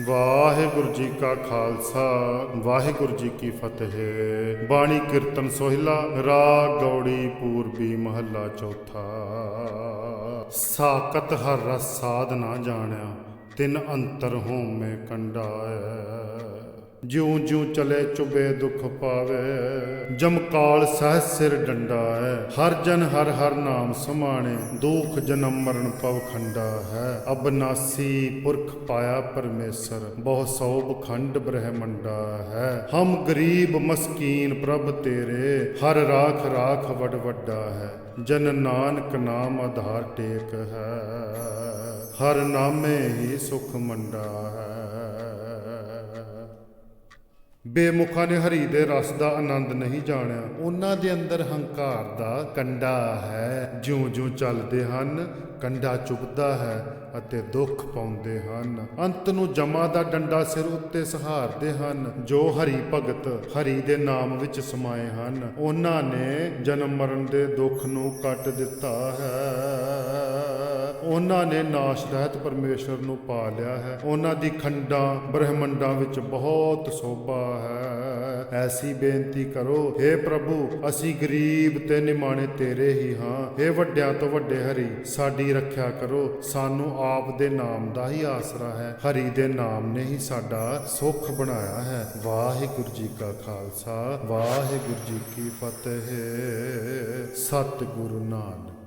ਵਾਹਿਗੁਰੂ ਜੀ ਕਾ ਖਾਲਸਾ, ਵਾਹਿਗੁਰੂ ਜੀ ਕੀ ਫਤਿਹ। ਬਾਣੀ ਕੀਰਤਨ ਸੋਹਿਲਾ, ਰਾਗ ਗੌੜੀ, ਪੂਰਬੀ ਮਹੱਲਾ ਚੌਥਾ। ਸਾਕਤ ਹਰ ਰਸ ਸਾਧ ਨਾ ਜਾਣਿਆ, ਤਿੰਨ ਅੰਤਰ ਹੋਮੇ ਕੰਡਾਇ ਜਿਉ ਜਿਉ ਚਲੇ ਚੁਬੇ ਦੁਖ ਪਾਵੇ। ਜਮਕਾਲ ਸਹਿ ਸਿਰ ਡੰਡਾ ਹੈ ਹਰ ਜਨ ਹਰ ਹਰ ਨਾਮ ਸਮਾਣੇ। ਦੁਖ ਜਨਮ ਮਰਨ ਪਵ ਖੰਡਾ ਹੈ। ਅਬਨਾਸੀ ਪੁਰਖ ਪਾਇਆ ਪਰਮੇਸ਼ਰ। ਬਹੁ ਸੌ ਬਖੰਡ ਬ੍ਰਹਮੰਡਾ ਹੈ। ਹਮ ਗਰੀਬ ਮਸਕੀਨ ਪ੍ਰਭ ਤੇਰੇ। ਹਰ ਰਾਖ ਰਾਖ ਵਡ ਵੱਡਾ ਹੈ। ਜਨ ਨਾਨਕ ਨਾਮ ਆਧਾਰ ਟੇਕ ਹੈ। ਹਰ ਨਾਮੇ ਹੀ ਸੁਖ ਮੰਡਾ ਹੈ। ਬੇਮੁਖਾਂ ਨੇ ਹਰੀ ਦੇ ਰਸ ਦਾ ਆਨੰਦ ਨਹੀਂ ਜਾਣਿਆ। ਉਹਨਾਂ ਦੇ ਅੰਦਰ ਹੰਕਾਰ ਦਾ ਕੰਡਾ ਹੈ। ਜਿਉਂ-ਜਿਉਂ ਚੱਲਦੇ ਹਨ, ਕੰਡਾ ਚੁਭਦਾ ਹੈ ਅਤੇ ਦੁੱਖ ਪਾਉਂਦੇ ਹਨ। ਅੰਤ ਨੂੰ ਜਮਾ ਦਾ ਡੰਡਾ ਸਿਰ ਉੱਤੇ ਸਹਾਰਦੇ ਹਨ, ਜੋ ਹਰੀ ਭਗਤ ਹਰੀ ਦੇ ਨਾਮ ਵਿੱਚ ਸਮਾਏ ਹਨ। ਉਹਨਾਂ ਨੇ ਜਨਮ ਮਰਨ ਦੇ ਦੁੱਖ ਨੂੰ ਕੱਟ ਦਿੱਤਾ ਹੈ। ਉਹਨਾਂ ਨੇ ਨਾਸ਼ ਰਹਿਤ ਪਰਮੇਸ਼ਰ ਨੂੰ ਪਾ ਲਿਆ ਹੈ। ਉਹਨਾਂ ਦੀ ਖੰਡਾਂ ਬ੍ਰਹਮੰਡਾਂ ਵਿੱਚ ਬਹੁਤ ਸੋਭਾ ਹੈ। ਐਸੀ ਬੇਨਤੀ ਕਰੋ हे ਪ੍ਰਭੂ, ਅਸੀਂ ਗਰੀਬ ਤੇ ਨਿਮਾਣੇ ਤੇਰੇ ਹੀ ਹਾਂ। हे ਵੱਡਿਆਂ ਤੋਂ ਵੱਡੇ ਹਰੀ, ਸਾਡੀ ਰੱਖਿਆ ਕਰੋ। ਸਾਨੂੰ ਆਪ ਦੇ ਨਾਮ ਦਾ ਹੀ ਆਸਰਾ ਹੈ। ਹਰੀ ਦੇ ਨਾਮ ਨੇ ਹੀ ਸਾਡਾ ਸੁੱਖ ਬਣਾਇਆ ਹੈ। ਵਾਹਿਗੁਰੂ ਜੀ ਕਾ ਖਾਲਸਾ, ਵਾਹਿਗੁਰੂ ਜੀ ਕੀ ਫਤਿਹ। ਸਤਿਗੁਰੂ ਨਾਨਕ।